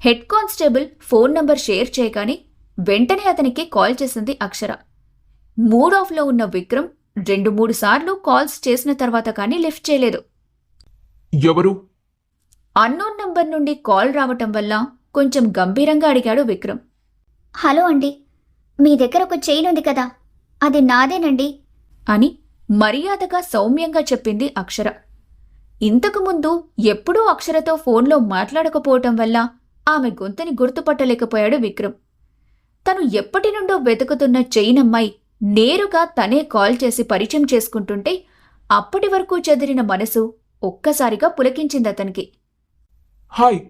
Head constable phone number share చేయగానే వెంటనే అతనికి కాల్ చేసింది అక్షర. మూడ్ ఆఫ్లో ఉన్న విక్రమ్ రెండు మూడు సార్లు కాల్స్ చేసిన తర్వాత కానీ లిఫ్ట్ చేయలేదు. ఎవరు? అన్నోన్ నంబర్ నుండి కాల్ రావటం వల్ల కొంచెం గంభీరంగా అడిగాడు విక్రమ్. హలో అండి మీ దగ్గర ఒక చైన్ ఉంది కదా అది నాదేనండి. అని మర్యాదగా సౌమ్యంగా చెప్పింది అక్షర. ఇంతకుముందు ఎప్పుడూ అక్షరతో ఫోన్లో మాట్లాడకపోవటం వల్ల ఆమె గొంతుని గుర్తుపట్టలేకపోయాడు విక్రమ్. తను ఎప్పటి నుండో వెతుకుతున్న చైన్ అమ్మాయి నేరుగా తనే కాల్ చేసి పరిచయం చేసుకుంటుంటే అప్పటి వరకు చెదిరిన మనసు ఒక్కసారిగా పులకించింది అతనికి. హాయ్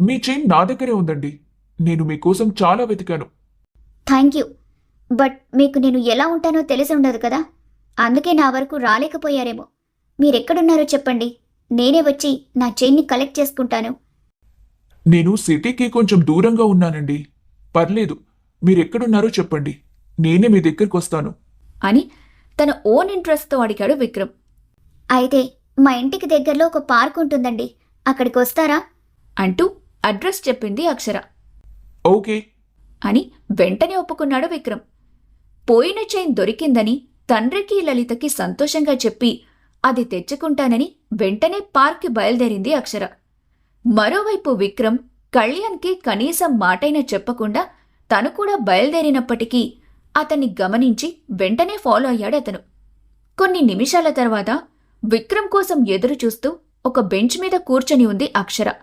మీ చైన్ నా దగ్గరే ఉందండి. నేను మీకోసం చాలా వెతికాను. Thank you. బట్ మీకు నేను ఎలా ఉంటానో తెలిసి ఉండదు కదా? అందుకే నా వరకు రాలేకపోయారేమో. మీరెక్కడున్నారో చెప్పండి. నేనే వచ్చి నా చైన్ని కలెక్ట్ చేసుకుంటాను. నేను సిటీకి కొంచెం దూరంగా ఉన్నానండి. పర్లేదు మీరెక్కడున్నారో చెప్పండి. నేనే మీ దగ్గరికి వస్తాను. అని తన ఓన్ ఇంట్రెస్ట్తో అడిగాడు విక్రమ్. అయితే మా ఇంటికి దగ్గరలో ఒక పార్క్ ఉంటుందండి. అక్కడికి వస్తారా? అంటూ అడ్రస్ చెప్పింది అక్షర. ఓకే. అని వెంటనే ఒప్పుకున్నాడు విక్రమ్. పోయిన చైన్ దొరికిందని తండ్రికి లలితకి సంతోషంగా చెప్పి అది తెచ్చుకుంటానని వెంటనే పార్క్కి బయలుదేరింది అక్షర. మరోవైపు విక్రమ్ కళ్యాణ్కి కనీసం మాటైనా చెప్పకుండా తను కూడా బయలుదేరినప్పటికీ అతన్ని గమనించి వెంటనే ఫాలో అయ్యాడు అతను. కొన్ని నిమిషాల తర్వాత విక్రమ్ కోసం ఎదురు చూస్తూ ఒక బెంచ్ మీద కూర్చొని ఉంది అక్షర.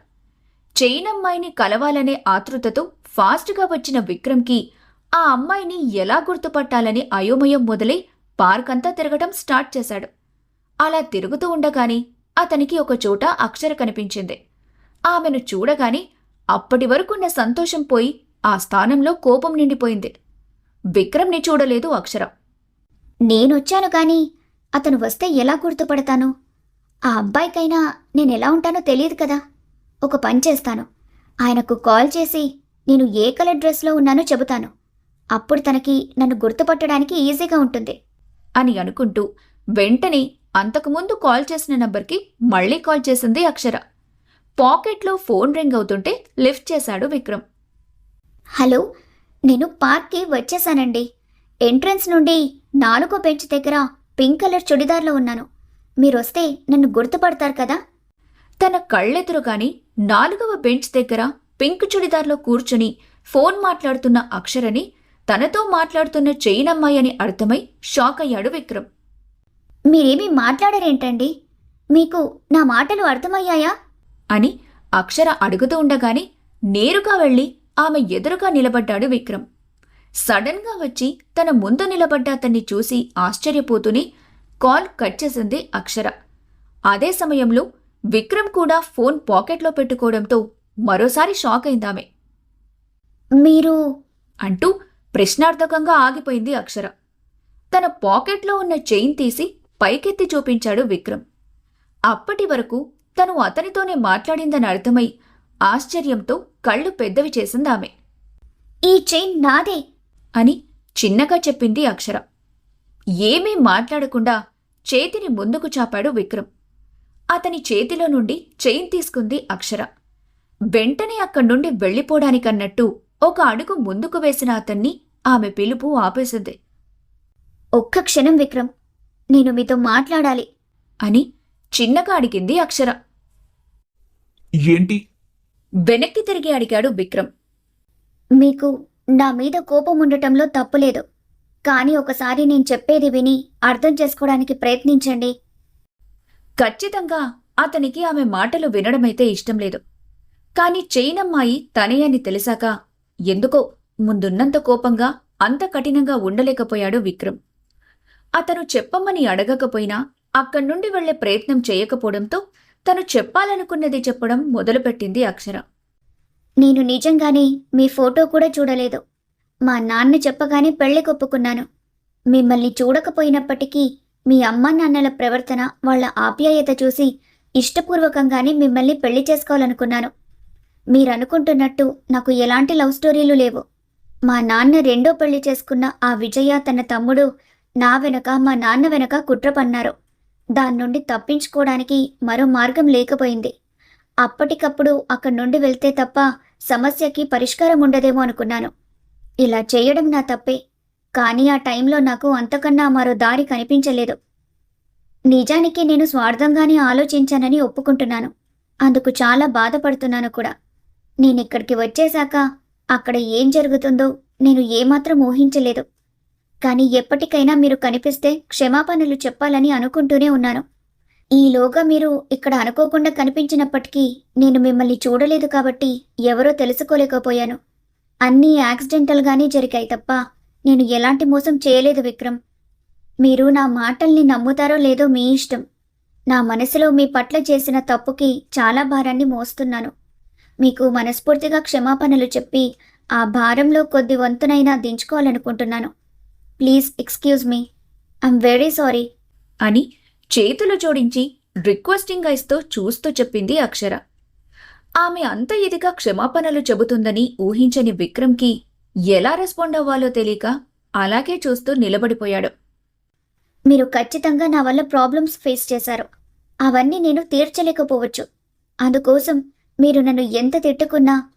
చైనమ్మాయిని కలవాలనే ఆతృతతో ఫాస్ట్గా వచ్చిన విక్రమ్కి ఆ అమ్మాయిని ఎలా గుర్తుపట్టాలని అయోమయం మొదలై పార్క్ అంతా తిరగటం స్టార్ట్ చేశాడు. అలా తిరుగుతూ ఉండగానే అతనికి ఒక చోట అక్షర కనిపించింది. ఆమెను చూడగానే అప్పటి వరకున్న సంతోషం పోయి ఆ స్థానంలో కోపం నిండిపోయింది. విక్రమ్ని చూడలేదు అక్షర. నేనొచ్చాను కానీ అతను వస్తే ఎలా గుర్తుపడతాను? ఆ అబ్బాయికైనా నేను ఎలా ఉంటానో తెలియదు కదా. ఒక పని చేస్తాను. ఆయనకు కాల్ చేసి నేను ఏ కలర్ డ్రెస్లో ఉన్నానో చెబుతాను. అప్పుడు తనకి నన్ను గుర్తుపట్టడానికి ఈజీగా ఉంటుంది. అని అనుకుంటూ వెంటనే అంతకుముందు కాల్ చేసిన నంబర్కి మళ్ళీ కాల్ చేసింది అక్షర. పాకెట్లో ఫోన్ రింగ్ అవుతుంటే లిఫ్ట్ చేశాడు విక్రమ్. హలో నేను పార్క్కి వచ్చేసానండి. ఎంట్రన్స్ నుండి నాలుగో బెంచ్ దగ్గర పింక్ కలర్ చుడిదార్లో ఉన్నాను. మీరొస్తే నన్ను గుర్తుపడతారు కదా? తన కళ్ళెదురుగాని నాలుగవ బెంచ్ దగ్గర పింక్ చుడిదార్లో కూర్చుని ఫోన్ మాట్లాడుతున్న అక్షరని తనతో మాట్లాడుతున్న చైన్ అమ్మాయి అని అర్థమై షాక్ అయ్యాడు విక్రమ్. మీరేమీ మాట్లాడరేంటండి? మీకు నా మాటలు అర్థమయ్యాయా? అని అక్షర అడుగుతూ ఉండగానే నేరుగా వెళ్ళి ఆమె ఎదురుగా నిలబడ్డాడు విక్రమ్. సడన్గా వచ్చి తన ముందు నిలబడ్డ అతన్ని చూసి ఆశ్చర్యపోతూనే కాల్ కట్ చేసింది అక్షర. అదే సమయంలో విక్రమ్ కూడా ఫోన్ పాకెట్లో పెట్టుకోవడంతో మరోసారి షాక్ అయిందామె. మీరు అంటూ ప్రశ్నార్థకంగా ఆగిపోయింది అక్షర. తన పాకెట్లో ఉన్న చైన్ తీసి పైకెత్తి చూపించాడు విక్రమ్. అప్పటి వరకు తను అతనితోనే మాట్లాడిందని అర్థమై ఆశ్చర్యంతో కళ్ళు పెద్దవి చేసిందామె ఈ చైన్ నాదే అని చిన్నగా చెప్పింది అక్షర. ఏమీ మాట్లాడకుండా చేతిని ముందుకు చాపాడు విక్రమ్. అతని చేతిలో నుండి చైన్ తీసుకుంది అక్షర. వెంటనే అక్కడి నుండి వెళ్ళిపోవడానికన్నట్టు ఒక అడుగు ముందుకు వేసిన అతన్ని ఆమె పిలుపు ఆపేసింది. ఒక్క క్షణం విక్రమ్ నేను మీతో మాట్లాడాలి అని చిన్నగా అడిగింది అక్షర. ఏంటి? వెనక్కి తిరిగి అడిగాడు విక్రమ్. మీకు నా మీద కోపం ఉండటంలో తప్పులేదు కానీ ఒకసారి నేను చెప్పేది విని అర్థం చేసుకోవడానికి ప్రయత్నించండి. ఖచ్చితంగా అతనికి ఆమె మాటలు వినడమైతే ఇష్టం లేదు. కాని చైనమ్మాయి తనే అని తెలిసాక ఎందుకో ముందున్నంత కోపంగా అంత కఠినంగా ఉండలేకపోయాడు విక్రమ్. అతను చెప్పమని అడగకపోయినా అక్కడి నుండి వెళ్ళే ప్రయత్నం చేయకపోవడంతో తను చెప్పాలనుకున్నది చెప్పడం మొదలుపెట్టింది అక్షర. నేను నిజంగానే మీ ఫోటో కూడా చూడలేదు. మా నాన్న చెప్పగానే పెళ్ళి కొప్పుకున్నాను. మిమ్మల్ని చూడకపోయినప్పటికీ మీ అమ్మ నాన్నల ప్రవర్తన వాళ్ళ ఆప్యాయత చూసి ఇష్టపూర్వకంగానే మిమ్మల్ని పెళ్ళి చేసుకోవాలనుకున్నాను. మీరనుకుంటున్నట్టు నాకు ఎలాంటి లవ్ స్టోరీలు లేవు. మా నాన్న రెండో పెళ్ళి చేసుకున్న ఆ విజయ తన తమ్ముడు నా వెనక మా నాన్న వెనక కుట్ర పన్నారు. దాని నుండి తప్పించుకోవడానికి మరో మార్గం లేకపోయింది. అప్పటికప్పుడు అక్కడి నుండి వెళ్తే తప్ప సమస్యకి పరిష్కారం ఉండదేమో అనుకున్నాను. ఇలా చేయడం నా తప్పే. కానీ ఆ టైంలో నాకు అంతకన్నా మరో దారి కనిపించలేదు. నిజానికి నేను స్వార్థంగానే ఆలోచించానని ఒప్పుకుంటున్నాను. అందుకు చాలా బాధపడుతున్నాను కూడా. నేనిక్కడికి వచ్చేశాక అక్కడ ఏం జరుగుతుందో నేను ఏమాత్రం ఊహించలేదు. కానీ ఎప్పటికైనా మీరు కనిపిస్తే క్షమాపణలు చెప్పాలని అనుకుంటూనే ఉన్నాను. ఈలోగా మీరు ఇక్కడ అనుకోకుండా కనిపించినప్పటికీ నేను మిమ్మల్ని చూడలేదు కాబట్టి ఎవరో తెలుసుకోలేకపోయాను. అన్నీ యాక్సిడెంటల్గానే జరిగాయి తప్ప నేను ఎలాంటి మోసం చేయలేదు విక్రమ్. మీరు నా మాటల్ని నమ్ముతారో లేదో మీ ఇష్టం. నా మనసులో మీ పట్ల చేసిన తప్పుకి చాలా భారాన్ని మోస్తున్నాను. మీకు మనస్ఫూర్తిగా క్షమాపణలు చెప్పి ఆ భారంలో కొద్ది వంతునైనా దించుకోవాలనుకుంటున్నాను. Please excuse me. I'm very sorry. అని చేతులు జోడించి రిక్వెస్టింగ్ ఐస్తో చూస్తూ చెప్పింది అక్షర. ఆమె అంత ఇదిగా క్షమాపణలు చెబుతుందని ఊహించని విక్రమ్కి ఎలా రెస్పాండ్ అవ్వాలో తెలియక అలాగే చూస్తూ నిలబడిపోయాడు. మీరు ఖచ్చితంగా నా వల్ల ప్రాబ్లమ్స్ ఫేస్ చేశారు. అవన్నీ నేను తీర్చలేకపోవచ్చు. అందుకోసం మీరు నన్ను ఎంత తిట్టుకున్నా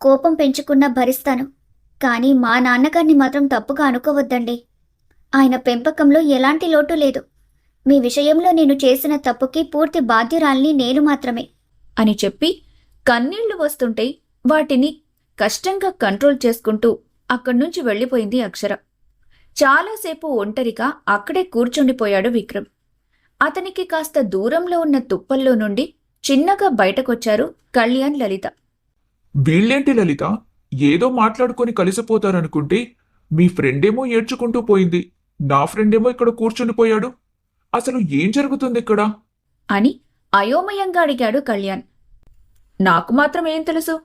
కోపం పెంచుకున్నా భరిస్తాను. కానీ మా నాన్నగారిని మాత్రం తప్పుగా అనుకోవద్దండి. ఆయన పెంపకంలో ఎలాంటి లోటు లేదు. మీ విషయంలో నేను చేసిన తప్పుకి పూర్తి బాధ్యురాల్ని నేను మాత్రమే. అని చెప్పి కన్నీళ్ళు వస్తుంటే వాటిని కష్టంగా కంట్రోల్ చేసుకుంటూ అక్కడి నుంచి వెళ్ళిపోయింది అక్షర. చాలాసేపు ఒంటరిగా అక్కడే కూర్చుండిపోయాడు విక్రమ్. అతనికి కాస్త దూరంలో ఉన్న తుప్పల్లో నుండి చిన్నగా బయటకొచ్చారు కళ్యాణ్ లలిత. వీళ్ళేంటి లలిత? ఏదో మాట్లాడుకొని కలిసిపోతారనుకుంటే మీ ఫ్రెండేమో ఏడ్చుకుంటూ పోయింది. నా ఫ్రెండేమో ఇక్కడ కూర్చునిపోయాడు అసలు ఏం జరుగుతుంది ఇక్కడ? అని అయోమయంగా అడిగాడు కళ్యాణ్. నాకు మాత్రం ఏం తెలుసు?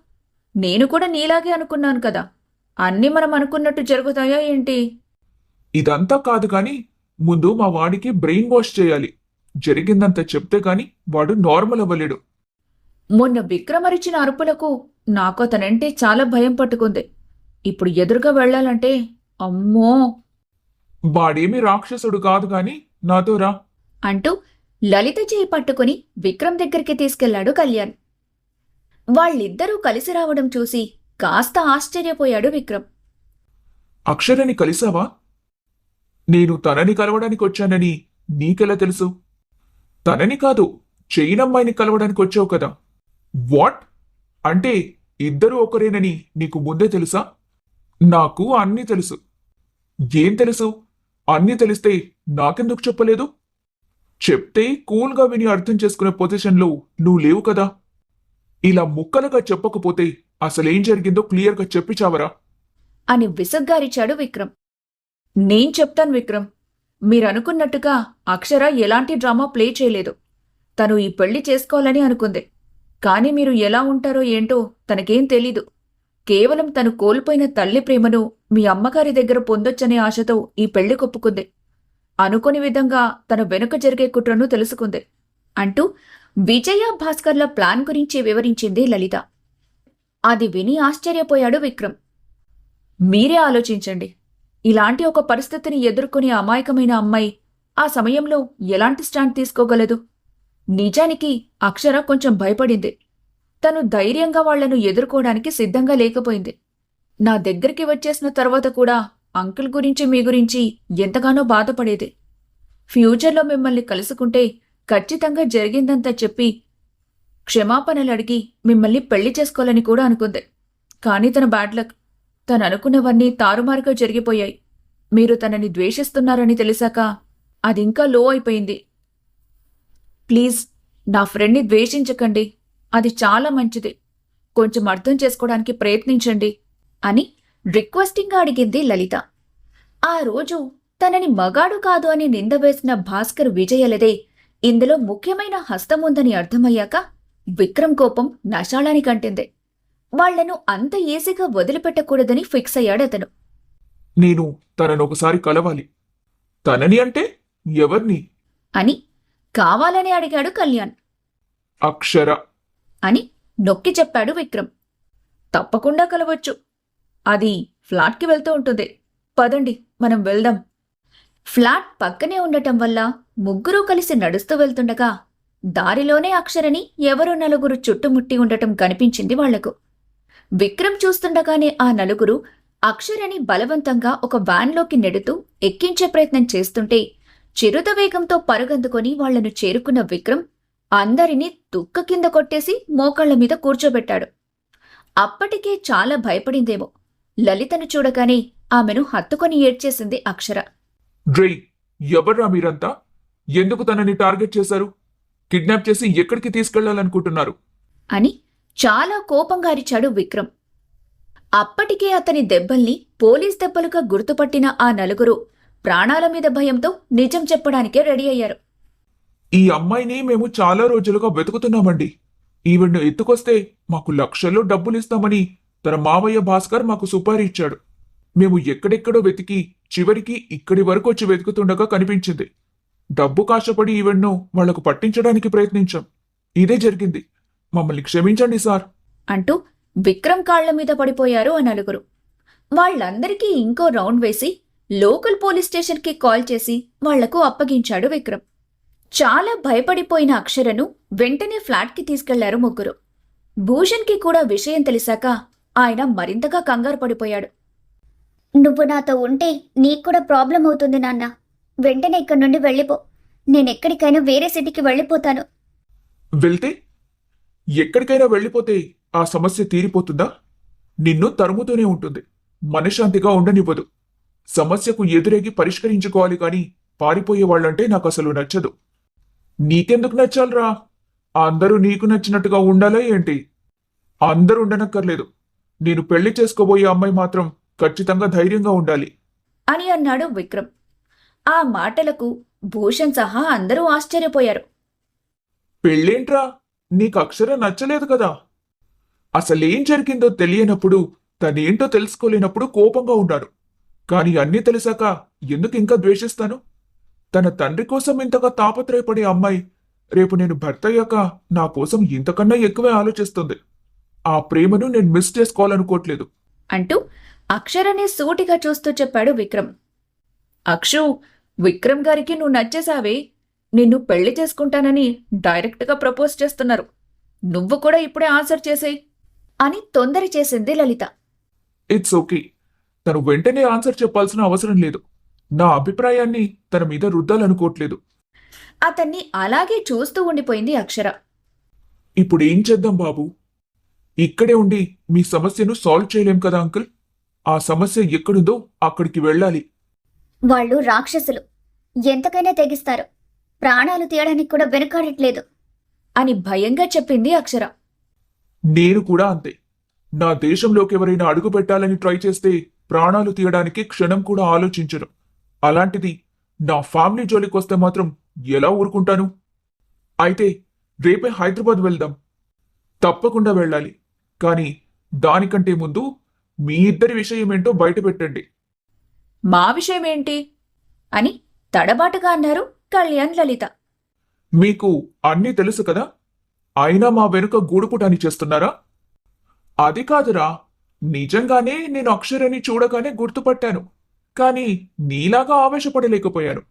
నేను కూడా నీలాగే అనుకున్నాను కదా. అన్నీ మనం అనుకున్నట్టు జరుగుతాయా ఏంటి? ఇదంతా కాదు కాని ముందు మా వాడికి బ్రెయిన్ వాష్ చేయాలి. జరిగిందంతా చెప్తే గాని వాడు నార్మల్ అవ్వలేడు. మొన్న విక్రమరిచిన అరుపులకు నాకు అతనంటే చాలా భయం పట్టుకుంది. ఇప్పుడు ఎదురుగా వెళ్ళాలంటే అమ్మో! వాడేమి రాక్షసుడు కాదు గాని నాతో రా. అంటూ లలిత చేయి పట్టుకుని విక్రమ్ దగ్గరికి తీసుకెళ్ళాడు కళ్యాణ్. వాళ్ళిద్దరూ కలిసి రావడం చూసి కాస్త ఆశ్చర్యపోయాడు విక్రమ్. అక్షరని కలిసావా? నేను తనని కలవడానికి వచ్చానని నీకెలా తెలుసు? తనని కాదు చైనమ్మాయిని కలవడానికి వచ్చావు కదా. వాట్? అంటే ఇద్దరు ఒకరేనని నీకు ముందే తెలుసా? నాకు అన్నీ తెలుసు. ఏం తెలుసు? అన్నీ తెలిస్తే నాకెందుకు చెప్పలేదు? చెప్తే కూల్గా విని అర్థం చేసుకునే పొజిషన్లో నువ్వు లేవు కదా? ఇలా ముక్కలుగా చెప్పకపోతే అసలేం జరిగిందో క్లియర్గా చెప్పి చావరా? అని విసగ్గారిచాడు విక్రమ్. నేను చెప్తాను విక్రమ్. మీరనుకున్నట్టుగా అక్షర ఎలాంటి డ్రామా ప్లే చేయలేదు. తను ఈ పెళ్ళి చేసుకోవాలని అనుకుంది. కాని మీరు ఎలా ఉంటారో ఏంటో తనకేం తెలీదు. కేవలం తను కోల్పోయిన తల్లి ప్రేమను మీ అమ్మగారి దగ్గర పొందొచ్చనే ఆశతో ఈ పెళ్ళి కొప్పుకుంది. అనుకోని విధంగా తన వెనుక జరిగే కుట్రను తెలుసుకుంది. అంటూ విజయ భాస్కర్ల ప్లాన్ గురించి వివరించింది లలిత. అది విని ఆశ్చర్యపోయాడు విక్రమ్. మీరే ఆలోచించండి. ఇలాంటి ఒక పరిస్థితిని ఎదుర్కొనే అమాయకమైన అమ్మాయి ఆ సమయంలో ఎలాంటి స్టాండ్ తీసుకోగలదు? నిజానికి అక్షర కొంచెం భయపడింది. తను ధైర్యంగా వాళ్ళను ఎదుర్కోవడానికి సిద్ధంగా లేకపోయింది. నా దగ్గరికి వచ్చేసిన తర్వాత కూడా అంకుల్ గురించి మీ గురించి ఎంతగానో బాధపడేది. ఫ్యూచర్లో మిమ్మల్ని కలుసుకుంటే ఖచ్చితంగా జరిగిందంతా చెప్పి క్షమాపణలు అడిగి మిమ్మల్ని పెళ్ళి చేసుకోవాలని కూడా అనుకుంది. కానీ తన బ్యాడ్ లక్ తను అనుకున్నవన్నీ తారుమారుగా జరిగిపోయాయి. మీరు తనని ద్వేషిస్తున్నారని తెలిసాక అది ఇంకా లో అయిపోయింది. ప్లీజ్ నా ఫ్రెండ్ని ద్వేషించకండి. అది చాలా మంచిది. కొంచెం అర్థం చేసుకోవడానికి ప్రయత్నించండి అని రిక్వెస్టింగ్గా అడిగింది లలిత. ఆ రోజు తనని మగాడు కాదు అని నింద వేసిన భాస్కర్ విజయలదే ఇందులో ముఖ్యమైన హస్తం ఉందని అర్థమయ్యాక విక్రమ్ కోపం నశాళానికి అంటింది. వాళ్ళను అంత ఈజీగా వదిలిపెట్టకూడదని ఫిక్స్ అయ్యాడతను నేను తనను ఒకసారి కలవాలి. తనని అంటే ఎవరిని? అని కావాలని అడిగాడు కళ్యాణ్. అక్షర. అని నొక్కి చెప్పాడు విక్రమ్. తప్పకుండా కలవచ్చు. అది ఫ్లాట్కి వెళ్తూ ఉంటుంది. పదండి మనం వెళ్దాం. ఫ్లాట్ పక్కనే ఉండటం వల్ల ముగ్గురూ కలిసి నడుస్తూ వెళ్తుండగా దారిలోనే అక్షరని ఎవరో నలుగురు చుట్టుముట్టి ఉండటం కనిపించింది వాళ్ళకు. విక్రమ్ చూస్తుండగానే ఆ నలుగురు అక్షరని బలవంతంగా ఒక వ్యాన్లోకి నెడుతూ ఎక్కించే ప్రయత్నం చేస్తుంటే చిరుత వేగంతో పరుగందుకొని వాళ్ళను చేరుకున్న విక్రమ్ అందరినీ తుక్క కింద కొట్టేసి మోకాళ్ళ మీద కూర్చోబెట్టాడు. అప్పటికే చాలా భయపడిందేమో. లలితను చూడగానే ఆమెను హత్తుకొని ఏడ్చేసింది అక్షర. డ్రై ఎవర్రా మీరంతా? ఎందుకు తనని టార్గెట్ చేశారు? కిడ్నాప్ చేసి ఎక్కడికి తీసుకెళ్ళాలనుకుంటున్నారు? అని చాలా కోపంగా అరిచాడు విక్రమ్. అప్పటికే అతని దెబ్బల్ని పోలీస్ దెబ్బలుగా గుర్తుపట్టిన ఆ నలుగురు ప్రాణాల మీద భయంతో నిజం చెప్పడానికే రెడీ అయ్యారు. ఈ అమ్మాయిని మేము చాలా రోజులుగా వెతుకుతున్నామండి. ఈవిడ్ను ఎత్తుకొస్తే మాకు లక్షల్లో డబ్బులు ఇస్తామని తన మావయ్య భాస్కర్ మాకు సుపారీ ఇచ్చాడు. మేము ఎక్కడెక్కడో వెతికి చివరికి ఇక్కడి వరకు వచ్చి వెతుకుతుండగా కనిపించింది. డబ్బు కాశపడి ఈవెంట్ను వాళ్ళకు పట్టించడానికి ప్రయత్నించాం. ఇదే జరిగింది. మమ్మల్ని క్షమించండి సార్. అంటూ విక్రమ్ కాళ్ళ మీద పడిపోయారు ఆ నలుగురు. వాళ్ళందరికీ ఇంకో రౌండ్ వేసి లోకల్ పోలీస్ స్టేషన్కి కాల్ చేసి వాళ్ళకు అప్పగించాడు విక్రమ్. చాలా భయపడిపోయిన అక్షరను వెంటనే ఫ్లాట్కి తీసుకెళ్ళారు ముగ్గురు. భూషణ్కి కూడా విషయం తెలిసాక ఆయన మరింతగా కంగారు పడిపోయాడు. నువ్వు నాతో ఉంటే నీకు కూడా ప్రాబ్లం అవుతుంది నాన్న. వెంటనే ఇక్కడి నుండి వెళ్ళిపో. నేను ఎక్కడికైనా వేరే సిటీకి వెళ్ళిపోతాను. వెళ్తే? ఎక్కడికైనా వెళ్ళిపోతే ఆ సమస్య తీరిపోతుందా? నిన్ను తరుముతూనే ఉంటుంది. మనశ్శాంతిగా ఉండనివ్వదు. సమస్యకు ఎదురేగి పరిష్కరించుకోవాలి కాని పారిపోయే వాళ్ళంటే నాకు అసలు నచ్చదు. నీకెందుకు నచ్చాలరా? అందరూ నీకు నచ్చినట్టుగా ఉండాలా ఏంటి? అందరూ ఉండనక్కర్లేదు. నేను పెళ్ళి చేసుకోబోయే అమ్మాయి మాత్రం ఖచ్చితంగా ధైర్యంగా ఉండాలి. అని అన్నాడు విక్రమ్. ఆ మాటలకు భూషణ్ సహా అందరూ ఆశ్చర్యపోయారు. పెళ్ళేంట్రా? నీకు అక్షరం నచ్చలేదు కదా? అసలేం జరిగిందో తెలియనప్పుడు తనేంటో తెలుసుకోలేనప్పుడు కోపంగా ఉన్నారు. కాని అన్నీ తెలిసాక ఎందుకు ఇంకా ద్వేషిస్తాను? తన తండ్రి కోసం ఇంతగా తాపత్రయపడే అమ్మాయి రేపు నేను భర్త అయ్యాక నా కోసం ఇంతకన్నా ఎక్కువే ఆలోచిస్తుంది. ఆ ప్రేమను నేను మిస్ చేసుకోవాలనుకోవట్లేదు. అంటూ అక్షరనే సూటిగా చూస్తూ చెప్పాడు విక్రమ్. అక్షు విక్రమ్ గారికి నువ్వు నచ్చేసావే నిన్ను పెళ్ళి చేసుకుంటానని డైరెక్ట్గా ప్రపోజ్ చేస్తున్నారు. నువ్వు కూడా ఇప్పుడే ఆన్సర్ చేసేయ్ అని తొందర చేసింది లలిత. ఇట్స్ ఓకే తను వెంటనే ఆన్సర్ చెప్పాల్సిన అవసరం లేదు. నా అభిప్రాయాన్ని తన మీద రుద్దాలనుకోవట్లేదు. అతన్ని అలాగే చూస్తూ ఉండిపోయింది అక్షర. ఇప్పుడు ఏం చేద్దాం బాబు? ఇక్కడే ఉండి మీ సమస్యను సాల్వ్ చేయలేం కదా అంకుల్? ఆ సమస్య ఎక్కడుందో అక్కడికి వెళ్ళాలి. వాళ్ళు రాక్షసులు. ఎంతకైనా తెగిస్తారు. ప్రాణాలు తీయడానికి కూడా వెనుకాడట్లేదు. అని భయంగా చెప్పింది అక్షర. నేను కూడా అంతే. నా దేశంలోకి ఎవరైనా అడుగు పెట్టాలని ట్రై చేస్తే ప్రాణాలు తీయడానికి క్షణం కూడా ఆలోచించను. అలాంటిది నా ఫ్యామిలీ జోలికి వస్తే మాత్రం ఎలా ఊరుకుంటాను? అయితే రేపే హైదరాబాద్ వెళ్దాం. తప్పకుండా వెళ్ళాలి. కానీ దానికంటే ముందు మీ ఇద్దరి విషయం ఏంటో బయట పెట్టండి. మా విషయం ఏంటి అని తడబాటుగా అన్నారు కళ్యాణ్ లలిత. మీకు అన్నీ తెలుసు కదా? అయినా మా వెనుక గూడుపుటాని చేస్తున్నారా? అది కాదురా. నిజంగానే నేను అక్షరని చూడగానే గుర్తుపట్టాను కానీ నీలాగా ఆవేశపడలేకపోయాను.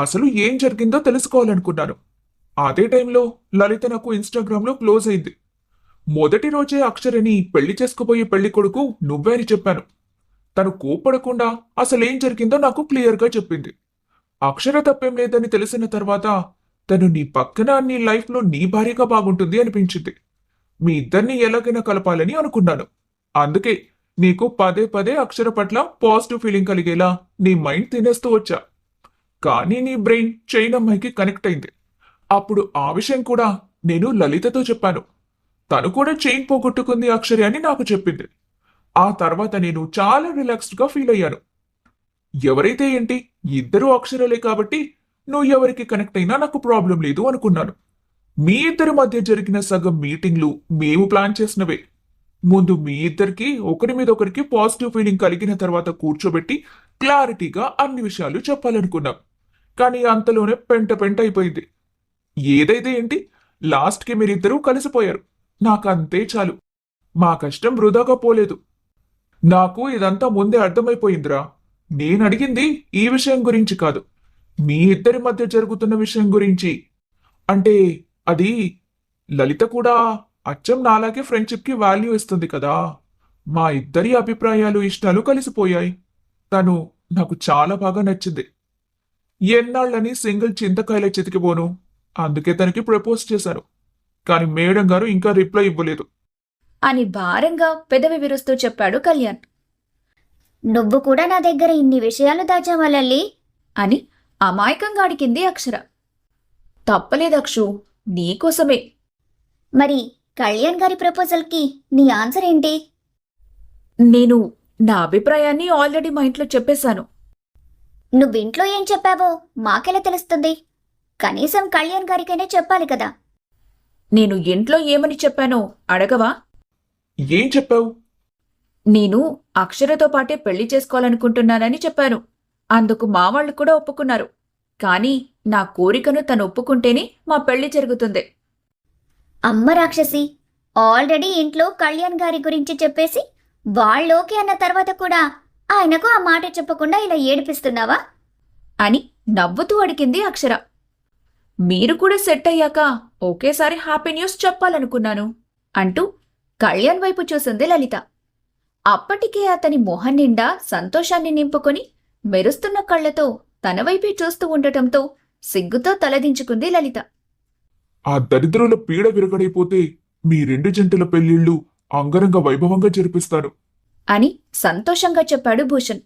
అసలు ఏం జరిగిందో తెలుసుకోవాలనుకున్నాను. అదే టైంలో లలిత నాకు ఇన్స్టాగ్రామ్లో క్లోజ్ అయింది. మొదటి రోజే అక్షరని పెళ్ళి చేసుకుపోయే పెళ్ళి కొడుకు నువ్వే అని చెప్పాను. తను కోప్పడకుండా అసలేం జరిగిందో నాకు క్లియర్గా చెప్పింది. అక్షర తప్పేం లేదని తెలిసిన తర్వాత తను నీ పక్కన నీ లైఫ్లో నీ భార్యగా బాగుంటుంది అనిపించింది. మీ ఇద్దరిని ఎలాగైనా కలపాలని అనుకున్నాను. అందుకే నీకు పదే పదే అక్షర పట్ల పాజిటివ్ ఫీలింగ్ కలిగేలా నీ మైండ్ తినేస్తూ వచ్చా. కానీ నీ బ్రెయిన్ చైన్ అమ్మాయికి కనెక్ట్ అయింది. అప్పుడు ఆ విషయం కూడా నేను లలితతో చెప్పాను. తను కూడా చైన్ పోగొట్టుకుంది అక్షరి అని నాకు చెప్పింది. ఆ తర్వాత నేను చాలా రిలాక్స్డ్గా ఫీల్ అయ్యాను. ఎవరైతే ఏంటి ఇద్దరు అక్షరాలే కాబట్టి నువ్వు ఎవరికి కనెక్ట్ అయినా నాకు ప్రాబ్లం లేదు అనుకున్నాను. మీ ఇద్దరి మధ్య జరిగిన సగం మీటింగ్లు మేము ప్లాన్ చేసినవే. ముందు మీ ఇద్దరికి ఒకరి మీద ఒకరికి పాజిటివ్ ఫీలింగ్ కలిగిన తర్వాత కూర్చోబెట్టి క్లారిటీగా అన్ని విషయాలు చెప్పాలనుకున్నాం. కానీ అంతలోనే పెంట పెంట అయిపోయింది. ఏదైతే ఏంటి? లాస్ట్కి మీరిద్దరూ కలిసిపోయారు. నాకు అంతే చాలు. మా కష్టం వృధాగా పోలేదు. నాకు ఇదంతా ముందే అర్థమైపోయిందిరా. నేను అడిగింది ఈ విషయం గురించి కాదు. మీ ఇద్దరి మధ్య జరుగుతున్న విషయం గురించి. అంటే అది లలిత కూడా అచ్చం నాలాగే ఫ్రెండ్షిప్కి వాల్యూ ఇస్తుంది కదా. మా ఇద్దరి అభిప్రాయాలు ఇష్టాలు కలిసిపోయాయి. తను నాకు చాలా బాగా నచ్చింది. ఎన్నాళ్ళని సింగిల్ చింతకాయల చితికిపోను అందుకే తనకి ప్రపోజ్ చేశాను. కానీ మేడం గారు ఇంకా రిప్లై ఇవ్వలేదు. అని భారంగా పెదవి విరుస్తూ చెప్పాడు కళ్యాణ్. నువ్వు కూడా నా దగ్గర ఇన్ని విషయాలు దాచావా లల్లి? అని అమాయకంగా అడిగింది అక్షర. తప్పలేదక్షు నీకోసమే మరి కళ్యాణ్ గారి ప్రపోజల్కి నీ ఆన్సర్ ఏంటి? నేను నా అభిప్రాయాన్ని ఆల్రెడీ మా ఇంట్లో చెప్పేశాను. నువ్వు ఇంట్లో ఏం చెప్పావో మాకెలా తెలుస్తుంది? కనీసం కళ్యాణ్ గారికైనా చెప్పాలి కదా. నేను ఇంట్లో ఏమని చెప్పానో అడగవా? ఏం చెప్పావు? నేను అక్షరతో పాటే పెళ్ళి చేసుకోవాలనుకుంటున్నానని చెప్పాను. అందుకు మా వాళ్ళు కూడా ఒప్పుకున్నారు. కానీ నా కోరికను తను ఒప్పుకుంటేనే మా పెళ్ళి జరుగుతుంది. అమ్మ రాక్షసి ఆల్రెడీ ఇంట్లో కళ్యాణ్ గారి గురించి చెప్పేసి వాళ్ళోకే అన్న తర్వాత కూడా ఆయనకు ఆ మాట చెప్పకుండా ఇలా ఏడిపిస్తున్నావా? అని నవ్వుతూ అడిగింది అక్షర. మీరు కూడా సెట్ అయ్యాక ఒకేసారి హ్యాపీ న్యూస్ చెప్పాలనుకున్నాను అంటూ కళ్యాణ్ వైపు చూసింది లలిత. అప్పటికే అతని మొహం నిండా సంతోషాన్ని నింపుకొని మెరుస్తున్న కళ్ళతో తన వైపే చూస్తూ ఉండటంతో సిగ్గుతో తలదించుకుంది లలిత. ఆ దరిద్రుల పీడ విరగడైపోతే మీ రెండు జంటల పెళ్ళిళ్ళు అంగరంగ వైభవంగా జరిపిస్తాను. అని సంతోషంగా చెప్పాడు భూషణ్.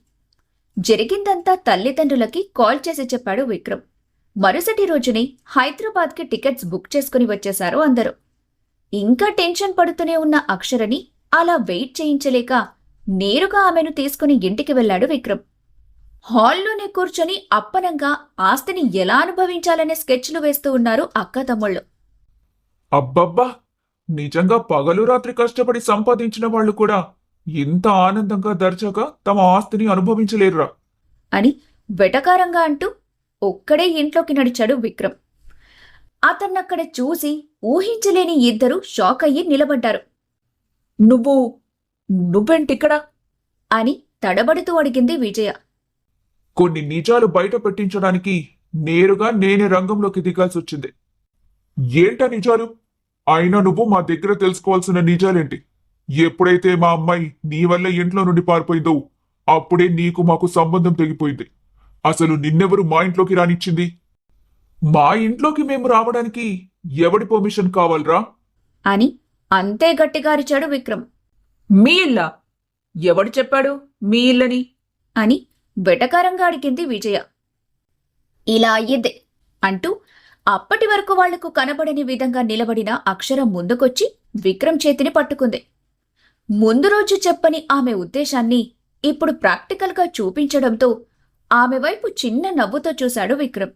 జరిగిందంతా తల్లిదండ్రులకి కాల్ చేసి చెప్పాడు విక్రమ్. మరుసటి రోజునే హైదరాబాద్కి టికెట్స్ బుక్ చేసుకుని వచ్చేశారు అందరూ. ఇంకా టెన్షన్ పడుతూనే ఉన్న అక్షరని అలా వెయిట్ చేయించలేక నేరుగా ఆమెను తీసుకుని ఇంటికి వెళ్ళాడు విక్రమ్. హాల్లోనే కూర్చొని అప్పనంగా ఆస్తిని ఎలా అనుభవించాలనే స్కెచ్లు వేస్తూ ఉన్నారు అక్క తమ్ముళ్ళు. అబ్బబ్బా! నిజంగా పగలు రాత్రి కష్టపడి సంపాదించిన వాళ్ళు కూడా ఇంత ఆనందంగా దర్జాగా తమ ఆస్తిని అనుభవించలేరురా. అని వెటకారంగా అంటూ ఒక్కడే ఇంట్లోకి నడిచాడు విక్రమ్. అతన్నక్కడ చూసి ఊహించలేని ఇద్దరు షాక్ అయ్యి నిలబడ్డారు. నువ్వు నువ్వేంటిక్కడ? అని తడబడుతూ అడిగింది విజయ. కొన్ని నిజాలు బయట పెట్టించడానికి నేరుగా నేనే రంగంలోకి దిగాల్సి వచ్చింది. ఏంటా నిజాలు? అయినా నువ్వు మా దగ్గర తెలుసుకోవాల్సిన నిజాలేంటి? ఎప్పుడైతే మా అమ్మాయి నీ వల్ల ఇంట్లో నుండి పారిపోయిందో అప్పుడే నీకు మాకు సంబంధం తెగిపోయింది. అసలు నిన్నెవరు మా ఇంట్లోకి రానిచ్చింది? మా ఇంట్లోకి మేము రావడానికి ఎవడి పర్మిషన్ కావాలరా? అని అంతే గట్టిగా అరిచాడు విక్రమ్. మీ ఇల్లా? ఎవడు చెప్పాడు? మీ ఇల్లని? అని వెటకారంగా అడిగింది విజయ. ఇలా అయ్యింది. అంటూ అప్పటి వరకు వాళ్ళకు కనబడని విధంగా నిలబడిన అక్షరం ముందుకొచ్చి విక్రమ్ చేతిని పట్టుకుంది. ముందు రోజు చెప్పని ఆమె ఉద్దేశాన్ని ఇప్పుడు ప్రాక్టికల్గా చూపించడంతో ఆమె వైపు చిన్న నవ్వుతో చూశాడు విక్రమ్.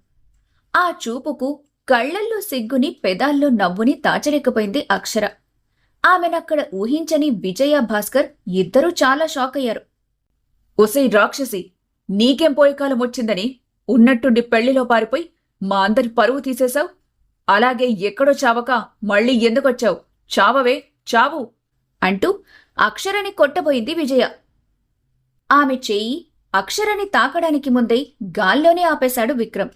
ఆ చూపుకు కళ్ళల్లో సిగ్గుని పెదాల్లో నవ్వుని దాచలేకపోయింది అక్షర. ఆమెనక్కడ ఊహించని విజయ భాస్కర్ ఇద్దరూ చాలా షాక్ అయ్యారు ఒసై రాక్షసి నీకేం పోయేకాలం వచ్చిందని ఉన్నట్టుండి పెళ్ళిలో పారిపోయి మా అందరి పరువు తీసేశావు? అలాగే ఎక్కడో చావక మళ్ళీ ఎందుకొచ్చావు? చావవే చావు! అంటూ అక్షరని కొట్టబోయింది విజయ. ఆమె చెయ్యి అక్షరని తాకడానికి ముందే గాల్లోనే ఆపేశాడు విక్రమ్.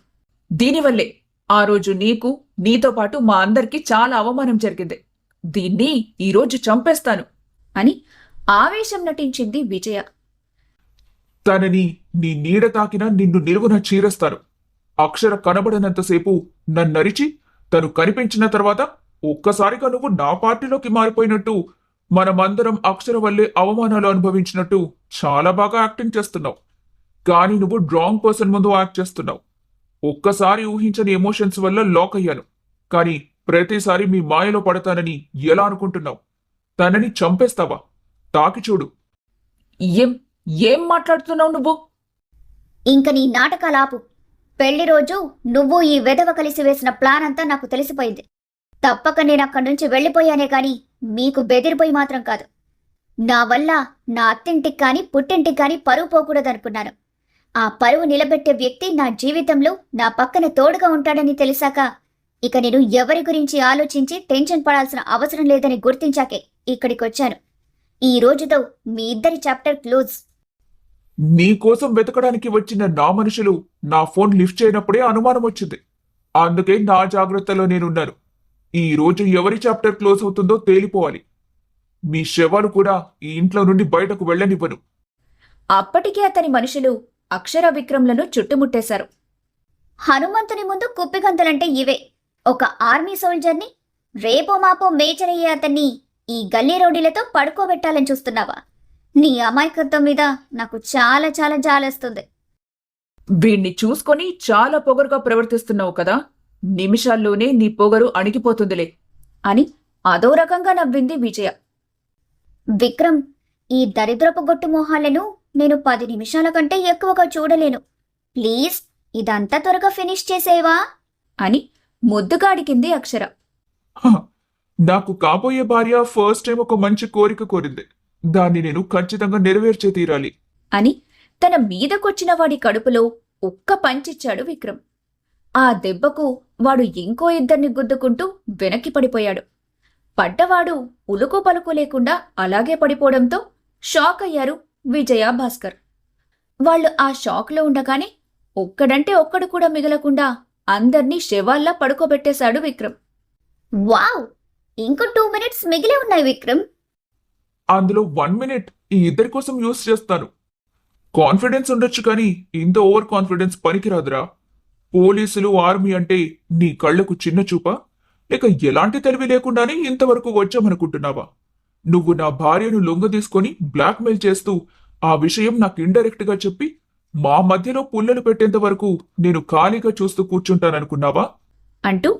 దీనివల్లే ఆ రోజు నీకు నీతో పాటు మా అందరికీ చాలా అవమానం జరిగింది. దీన్ని ఈరోజు చంపేస్తాను! అని ఆవేశం నటించింది విజయ. తనని నీ నీడ తాకినా నిన్ను నిలువున చీరేస్తాను అక్షర కనబడనంతసేపు నన్నరిచి తను కనిపించిన తర్వాత ఒక్కసారిగా నువ్వు నా పార్టీలోకి మారిపోయినట్టు మనమందరం అక్షర వల్లే అవమానాలు అనుభవించినట్టు చాలా బాగా యాక్టింగ్ చేస్తున్నావు. కానీ నువ్వు డ్రాంగ్ పర్సన్ ముందు యాక్ట్ చేస్తున్నావు. ఒక్కసారి ఊహించని ఎమోషన్స్ వల్ల లాక్ అయ్యాను. కానీ ప్రతిసారి మీ మాయలో పడతానని ఎలా అనుకుంటున్నావు? తనని చంపేస్తావా? తాకి చూడు. ఏం? ఏం మాట్లాడుతున్నావు నువ్వు? ఇంక నీ నాటకాలాపు పెళ్ళి రోజు నువ్వు ఈ వెధవ కలిసి వేసిన ప్లాన్ అంతా నాకు తెలిసిపోయింది. తప్పక నేను అక్కడి నుంచి వెళ్ళిపోయానే కాని మీకు బెదిరిపోయి మాత్రం కాదు. నా వల్ల నా అత్తింటికి కానీ పుట్టింటికి కానీ పరువు పోకూడదనుకున్నాను. ఆ పరువు నిలబెట్టే వ్యక్తి నా జీవితంలో నా పక్కన తోడుగా ఉంటాడని తెలిసాక ఇక నేను ఎవరి గురించి ఆలోచించి టెన్షన్ పడాల్సిన అవసరం లేదని గుర్తించాకే ఇక్కడికి వచ్చాను ఈ రోజుతో మీ ఇద్దరి చాప్టర్ క్లోజ్. నీకోసం వెతకడానికి వచ్చిన నా మనుషులు నా ఫోన్ లిఫ్ట్ చేయనప్పుడే అనుమానం వచ్చింది. అందుకే నా జాగ్రత్తలో నేనున్నాను. ఈ రోజు ఎవరి చాప్టర్ క్లోజ్ అవుతుందో తేలిపోవాలి. మీ శవాలు కూడా ఈ ఇంట్లో నుండి బయటకు వెళ్ళనివ్వను. అప్పటికే అతని మనుషులు అక్షర విక్రమ్లను చుట్టుముట్టేశారు. హనుమంతుని ముందు కుప్పిగంతులంటే ఇవే. ఒక ఆర్మీ సోల్జర్ని రేపో మాపో మేచరయ్యే అతన్ని ఈ గల్లీ రౌడీలతో పడుకోబెట్టాలని చూస్తున్నావా? నీ అమాయకత్వం మీద నాకు చాలా చాలా జాలేస్తుంది. వీణ్ణి చూసుకొని చాలా పొగరుగా ప్రవర్తిస్తున్నావు కదా. నిమిషాల్లోనే నీ పొగరు అణిగిపోతుందిలే. అని అదో రకంగా నవ్వింది విజయ. విక్రమ్ ఈ దరిద్రపు గొట్టు మొహాలను నేను పది నిమిషాల కంటే ఎక్కువగా చూడలేను. ప్లీజ్ ఇదంతా త్వరగా ఫినిష్ చేసేవా? అని ముద్దుగా అడిగింది అక్షర. నాకు కాబోయే భార్య ఫస్ట్ టైం ఒక మంచి కోరిక కోరింది. దాన్ని నేను ఖచ్చితంగా నెరవేర్చే తీరాలి. అని తన మీదకొచ్చిన వాడి కడుపులో ఒక్క పంచిచ్చాడు విక్రమ్. ఆ దెబ్బకు వాడు ఇంకో ఇద్దరిని గుద్దుకుంటూ వెనక్కి పడిపోయాడు. పడ్డవాడు ఉలుకు పలుకు లేకుండా అలాగే పడిపోవడంతో షాక్ అయ్యారు విజయ భాస్కర్. వాళ్ళు ఆ షాక్లో ఉండగానే ఒక్కడంటే ఒక్కడు కూడా మిగలకుండా అందర్నీ శవాల్లా పడుకోబెట్టేశాడు విక్రమ్. వావ్! ఇంకో టూ మినిట్స్ మిగిలే ఉన్నాయి విక్రమ్. అందులో వన్ మినిట్ ఈ ఇద్దరి కోసం యూస్ చేస్తాను కాన్ఫిడెన్స్ ఉండొచ్చు కానీ ఇంత ఓవర్ కాన్ఫిడెన్స్ పనికిరాదురా. పోలీసులు ఆర్మీ అంటే నీ కళ్ళకు చిన్న చూపా. లేక ఎలాంటి తెలివి లేకుండానే ఇంతవరకు వచ్చామనుకుంటున్నావా? నువ్వు నా భార్యను లొంగ తీసుకొని బ్లాక్మెయిల్ చేస్తూ ఆ విషయం నాకు ఇండైరెక్ట్గా చెప్పి మా మధ్యలో పుల్లలు పెట్టేంత వరకు నేను ఖాళీగా చూస్తూ కూర్చుంటాననుకున్నావా? అంటూ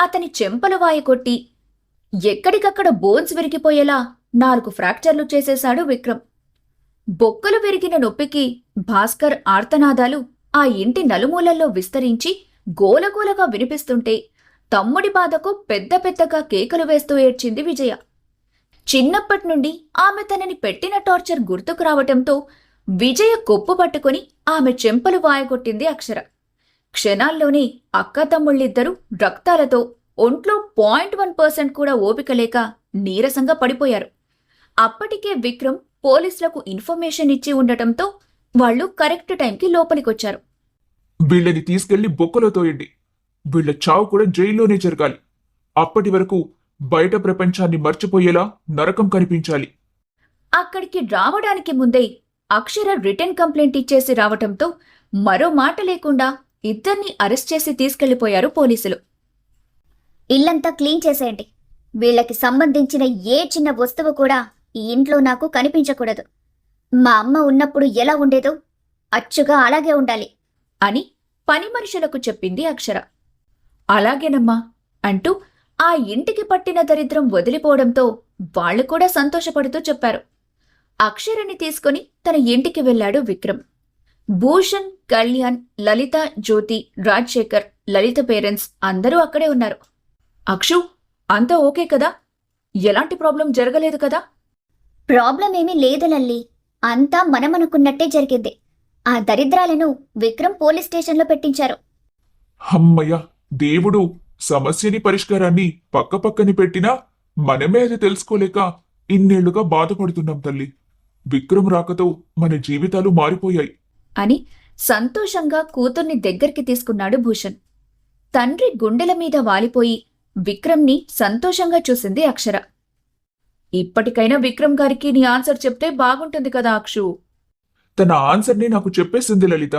అతని చెంపల వాయ కొట్టి ఎక్కడికక్కడ బోన్స్ విరిగిపోయేలా నాలుగు ఫ్రాక్చర్లు చేసేశాడు విక్రమ్. బొక్కలు పెరిగిన నొప్పికి భాస్కర్ ఆర్తనాదాలు ఆ ఇంటి నలుమూలల్లో విస్తరించి గోలగోలగా వినిపిస్తుంటే తమ్ముడి బాధకు పెద్ద పెద్దగా కేకలు వేస్తూ ఏడ్చింది విజయ. చిన్నప్పటి నుండి ఆమె తనని పెట్టిన టార్చర్ గుర్తుకు రావటంతో విజయ కొప్పు పట్టుకుని ఆమె చెంపలు వాయగొట్టింది అక్షర. క్షణాల్లోనే అక్కతమ్ముళ్ళిద్దరూ రక్తాలతో ఒంట్లో పాయింట్ వన్ పర్సెంట్ కూడా ఓపిక లేక నీరసంగా పడిపోయారు. అప్పటికే విక్రమ్ పోలీసులకు ఇన్ఫర్మేషన్ ఇచ్చి ఉండటంతో వాళ్ళు కరెక్ట్ టైంకి లోపలికొచ్చారు. వీళ్ళని తీసుకెళ్ళి బొక్కలో తోయండి. వీళ్ళ చావు కూడా జైల్లోనే జరగాలి. అప్పటి వరకు బయట ప్రపంచాన్ని మర్చిపోయేలా నరకం కనిపించాలి. అక్కడికి రావడానికి ముందే అక్షర రిటర్న్ కంప్లైంట్ ఇచ్చేసి రావటంతో మరో మాట లేకుండా ఇద్దరిని అరెస్ట్ చేసి తీసుకెళ్ళిపోయారు పోలీసులు. ఇల్లంతా క్లీన్ చేసేయండి. వీళ్ళకి సంబంధించిన ఏ చిన్న వస్తువు కూడా ఈ ఇంట్లో నాకు కనిపించకూడదు. మా అమ్మ ఉన్నప్పుడు ఎలా ఉండేదో అచ్చుగా అలాగే ఉండాలి అని పని మనుషులకు చెప్పింది అక్షర. అలాగేనమ్మా అంటూ ఆ ఇంటికి పట్టిన దరిద్రం వదిలిపోవడంతో వాళ్ళు కూడా సంతోషపడుతూ చెప్పారు. అక్షరని తీసుకుని తన ఇంటికి వెళ్ళాడు విక్రమ్. భూషణ్ కళ్యాణ్ లలిత జ్యోతి రాజశేఖర్ లలిత పేరెంట్స్ అందరూ అక్కడే ఉన్నారు. అక్షు అంతా ఓకే కదా? ఎలాంటి ప్రాబ్లం జరగలేదు కదా? ప్రాబ్లం ఏమీ లేదు లల్లి. అంతా మనమనుకున్నట్టే జరిగింది. ఆ దరిద్రాలను విక్రమ్ పోలీస్ స్టేషన్లో పెట్టించారు. హమ్మయ్య దేవుడు సమస్యని పరిష్కారాన్ని పక్కపక్కని పెట్టినా మనమే అది తెలుసుకోలేక ఇన్నేళ్ళుగా బాధపడుతున్నాం తల్లి. విక్రమ్ రాకతో మన జీవితాలు మారిపోయాయి. అని సంతోషంగా కూతుర్ని దగ్గరికి తీసుకున్నాడు భూషణ్. తండ్రి గుండెల మీద వాలిపోయి విక్రమ్ని సంతోషంగా చూసింది అక్షర. ఇప్పటికైనా విక్రమ్ గారికి నీ ఆన్సర్ చెప్తే బాగుంటుంది కదా అక్షు. తన ఆన్సర్ని నాకు చెప్పేసింది లలిత.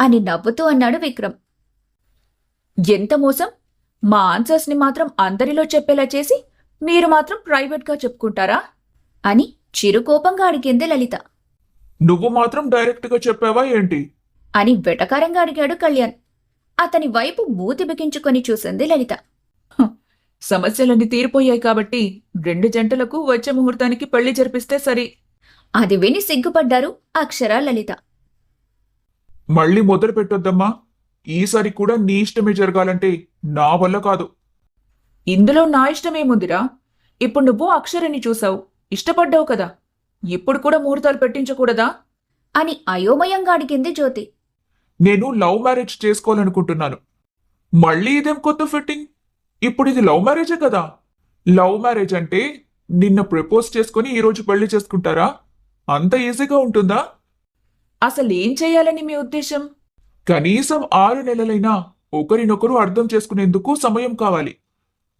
అని నవ్వుతూ అన్నాడు విక్రమ్. ఎంత మోసం? మా ఆన్సర్స్ని మాత్రం అందరిలో చెప్పేలా చేసి మీరు మాత్రం ప్రైవేట్గా చెప్పుకుంటారా? అని చిరుకోపంగా అడిగింది లలిత. నువ్వు మాత్రం డైరెక్ట్గా చెప్పావా ఏంటి? అని వెటకారంగా అడిగాడు కళ్యాణ్. అతని వైపు మూతి బిగించుకొని చూసింది లలిత. సమస్యలన్నీ తీరిపోయాయి కాబట్టి రెండు జంటలకు వచ్చే ముహూర్తానికి పెళ్ళి జరిపిస్తే సరి. అది విని సిగ్గుపడ్డారు అక్షర లలిత. మళ్ళీ మొదలు పెట్టొద్దమ్మా. ఈసారి కూడా నీ ఇష్టమే జరగాలంటే నా వల్ల కాదు. ఇందులో నా ఇష్టమేముందిరా? ఇప్పుడు నువ్వు అక్షరని చూసావు ఇష్టపడ్డావు కదా. ఇప్పుడు కూడా ముహూర్తాలు పెట్టించకూడదా? అని అయోమయంగా అడిగింది జ్యోతి. నేను లవ్ మ్యారేజ్ చేసుకోవాలనుకుంటున్నాను. మళ్ళీ ఇదేం కొత్త ఫిట్టింగ్ ఇప్పుడు ఇది లవ్ మ్యారేజే కదా? లవ్ మ్యారేజ్ అంటే నిన్న ప్రపోజ్ చేసుకుని ఈ రోజు పెళ్ళి చేసుకుంటారా? అంత ఈజీగా ఉంటుందా? అసలు ఏం చేయాలని మీ ఉద్దేశం? కనీసం ఆరు నెలలైనా ఒకరినొకరు అర్థం చేసుకునేందుకు సమయం కావాలి.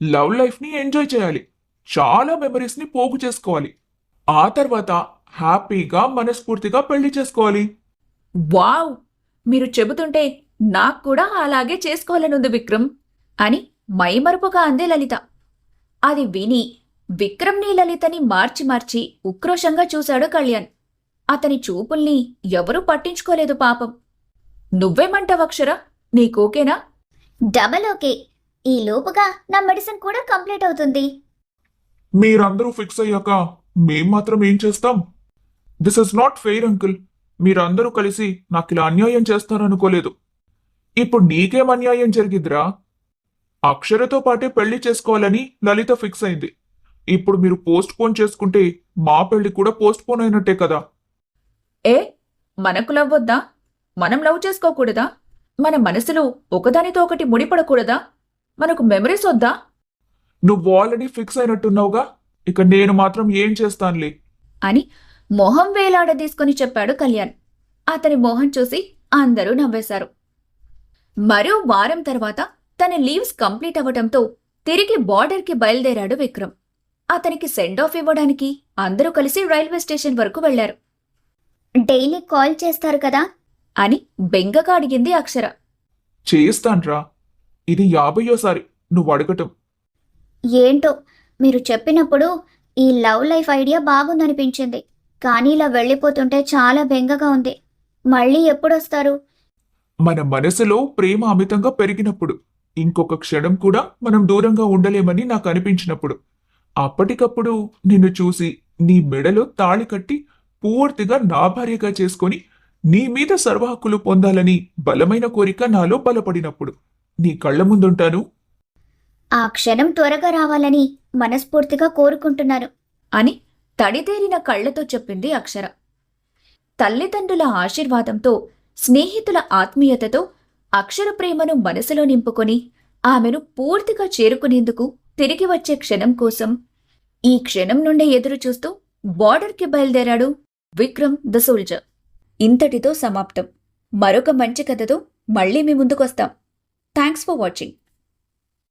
లవ్ లైఫ్ని ఎంజాయ్ చేయాలి. చాలా మెమరీస్ని పోగు చేసుకోవాలి. ఆ తర్వాత హ్యాపీగా మనస్ఫూర్తిగా పెళ్ళి చేసుకోవాలి. వావ్! మీరు చెబుతుంటే నాకు కూడా అలాగే చేసుకోవాలనుంది విక్రమ్. అని మైమరుపుగా అందే లలిత. అది విని విక్రమ్ని లలితని మార్చి మార్చి ఉక్రోషంగా చూశాడు కళ్యాణ్. అతని చూపుల్ని ఎవరూ పట్టించుకోలేదు పాపం. నువ్వేమంటావక్షర నీకోకేనా? డబల్ ఓకే ఈ లోపుగా నా మెడిసిన్ కూడా కంప్లీట్ అవుతుంది. మీరందరూ ఫిక్స్ అయ్యాక మేం మాత్రం ఏం చేస్తాం? This is not fair uncle మీరందరూ కలిసి నాకు ఇలా అన్యాయం చేస్తారనుకోలేదు. ఇప్పుడు నీకేం అన్యాయం జరిగిద్దిరా? అక్షరతో పాటే పెళ్ళి చేసుకోవాలని లలిత ఫిక్స్ అయింది. ఇప్పుడు మీరు పోస్ట్ పోన్ చేసుకుంటే మా పెళ్ళి కూడా పోస్ట్ పోన్ అయినట్టే కదా. ఏ మనకు లవ్ వద్దా? మనం లవ్ చేసుకోకూడదా? మన మనసులు ఒకదానితో ఒకటి ముడిపడకూడదా? మనకు మెమరీస్ వద్దా? నువ్వు ఆల్రెడీ ఫిక్స్ అయినట్టున్నావుగా? ఇక నేను మాత్రం ఏం చేస్తానులే? అని మొహం వేలాడదీసుకుని చెప్పాడు కళ్యాణ్. అతని మొహం చూసి అందరూ నవ్వేశారు. మరో వారం తర్వాత తన లీవ్స్ కంప్లీట్ అవ్వటంతో తిరిగి బార్డర్కి బయలుదేరాడు విక్రమ్. అతనికి సెండ్ ఆఫ్ ఇవ్వడానికి అందరూ కలిసి రైల్వే స్టేషన్ వరకు వెళ్ళారు డైలీ కాల్ చేస్తారు కదా? అని బెంగగా అడిగింది అక్షర. చేస్తాన్రా ఇది యాభయోసారి నువ్వు అడగటం. ఏంటో మీరు చెప్పినప్పుడు ఈ లవ్ లైఫ్ ఐడియా బాగుందనిపించింది. కానీ ఇలా వెళ్ళిపోతుంటే చాలా బెంగగా ఉంది. మళ్ళీ ఎప్పుడొస్తారు మన మనసులో ప్రేమ అమితంగా పెరిగినప్పుడు. ఇంకొక క్షణం కూడా మనం దూరంగా ఉండలేమని నాకు అనిపించినప్పుడు అప్పటికప్పుడు నిన్ను చూసి నీ మెడలో తాళి కట్టి పూర్తిగా నా భార్యగా చేసుకొని నీ మీద సర్వహక్కులు పొందాలని బలమైన కోరిక నాలో బలపడినప్పుడు నీ కళ్ళ ముందుంటాను. ఆ క్షణం త్వరగా రావాలని మనస్ఫూర్తిగా కోరుకుంటున్నాను అని తడితేరిన కళ్ళతో చెప్పింది అక్షర. తల్లిదండ్రుల ఆశీర్వాదంతో స్నేహితుల ఆత్మీయతతో అక్షర ప్రేమను మనసులో నింపుకొని ఆమెను పూర్తిగా చేరుకునేందుకు తిరిగి వచ్చే క్షణం కోసం ఈ క్షణం నుండే ఎదురు చూస్తూ బార్డర్కి బయలుదేరాడు విక్రమ్ ద సోల్జర్. ఇంతటితో సమాప్తం. మరొక మంచి కథతో మళ్ళీ మీ ముందుకొస్తాం. Thanks for watching.